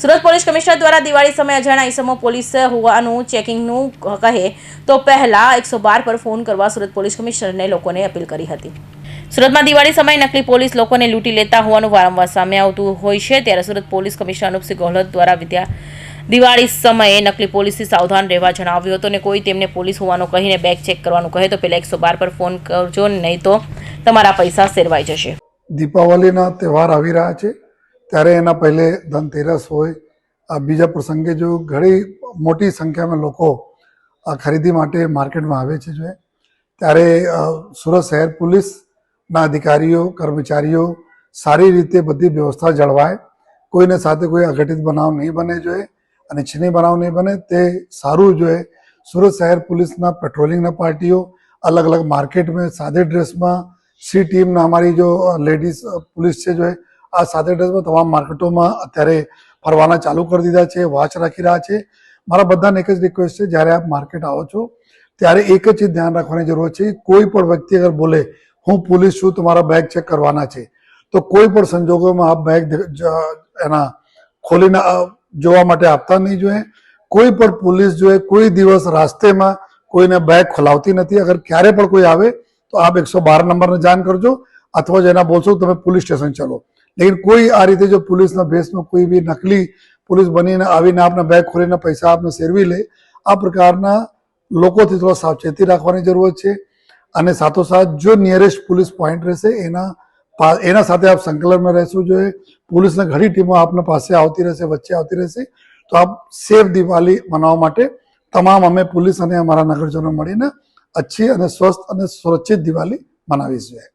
Surat police commissioner દ્વારા દિવાળી સમયે અજાણ્યા ઈસમો પોલીસ હોવાનું ચેકિંગનું કહે તો પહેલા એકસો પર ફોન કરવા સુરત પોલીસ કમિશનરને લોકોને અપીલ કરી હતી. સુરતમાં દિવાળી સમયે નકલી પોલીસ લોકોને લૂંટી લેતા હોવાનું વારંવાર સામે આવતું હોય છે. ત્યારે સુરત પોલીસ કમિશનર અનુપસિંહ ગોહલોત દ્વારા વિદ્યા દિવાળી સમયે નકલી પોલીસથી સાવધાન રહેવા જણાવ્યું હતું અને કોઈ તેમને પોલીસ હોવાનું કહીને બેગ ચેક કરવાનું કહે તો પહેલા એકસો બાર પર ફોન કરજો, નહીં તો તમારા પૈસા સેરવાઈ જશે. દીપાવલીના તહેવાર આવી રહ્યા છે. ત્યારે એના પહેલે ધનતેરસ હોય, આ બીજા પ્રસંગે જો ઘણી મોટી સંખ્યામાં લોકો આ ખરીદી માટે માર્કેટમાં આવે છે જોઈએ ત્યારે સુરત શહેર પોલીસના અધિકારીઓ, કર્મચારીઓ સારી રીતે બધી વ્યવસ્થા જળવાય. કોઈને સાથે કોઈ અઘટિત બનાવ નહીં બને જોઈએ અને છીની બનાવ નહીં બને તે સારું જોઈએ સુરત શહેર પોલીસના પેટ્રોલિંગના પાર્ટીઓ અલગ અલગ માર્કેટમાં, સાદે ડ્રેસમાં, સી ટીમના અમારી જો લેડીઝ પોલીસ છે જોઈએ આ સાથે ડ્રેસમાં તમામ માર્કેટોમાં અત્યારે ફરવાના ચાલુ કરી દીધા છે વોચ રાખી રહ્યા છે. મારા બધાને એક જ રિક્વેસ્ટ છે, જ્યારે આપ માર્કેટ આવો છો, ત્યારે એક જ ચીજ ધ્યાન રાખવાની જરૂર છે. કોઈ પણ વ્યક્તિ અગર બોલે, હું પોલીસ છું તમારા બેગ ચેક કરવાના છે. તો કોઈ પણ સંજોગોમાં આપ બેગ એના ખોલીને જોવા માટે આપતા નહીં જોઈએ. કોઈ પણ પોલીસ જોઈએ, કોઈ દિવસ રાસ્તેમાં કોઈને બેગ ખોલાવતી નથી. અગર ક્યારે પણ કોઈ આવે, તો આપ એકસો બાર નંબરને જાણ કરજો. અથવા જેના બોલશો, તમે પોલીસ સ્ટેશન ચલો. લેકિન કોઈ આ રીતે જો પોલીસના ભેસમાં કોઈ બી નકલી પોલીસ બનીને આવીને આપના બેગ ખોલીને પૈસા આપને સેરવી લે, આ પ્રકારના લોકોથી થોડા સાવચેતી રાખવાની જરૂર છે. અને સાથોસાથ જો નિયરેસ્ટ પોલીસ પોઈન્ટ રહેશે, એના એના સાથે આપ સંકલનમાં રહેશું જોઈએ પોલીસને ઘણી ટીમો આપના પાસે આવતી રહેશે, વચ્ચે આવતી રહેશે, તો આપ સેફ દિવાળી મનાવવા માટે તમામ અમે પોલીસ અને અમારા નગરજનો મળીને અચ્છી અને સ્વસ્થ અને સુરક્ષિત દિવાળી મનાવીશું.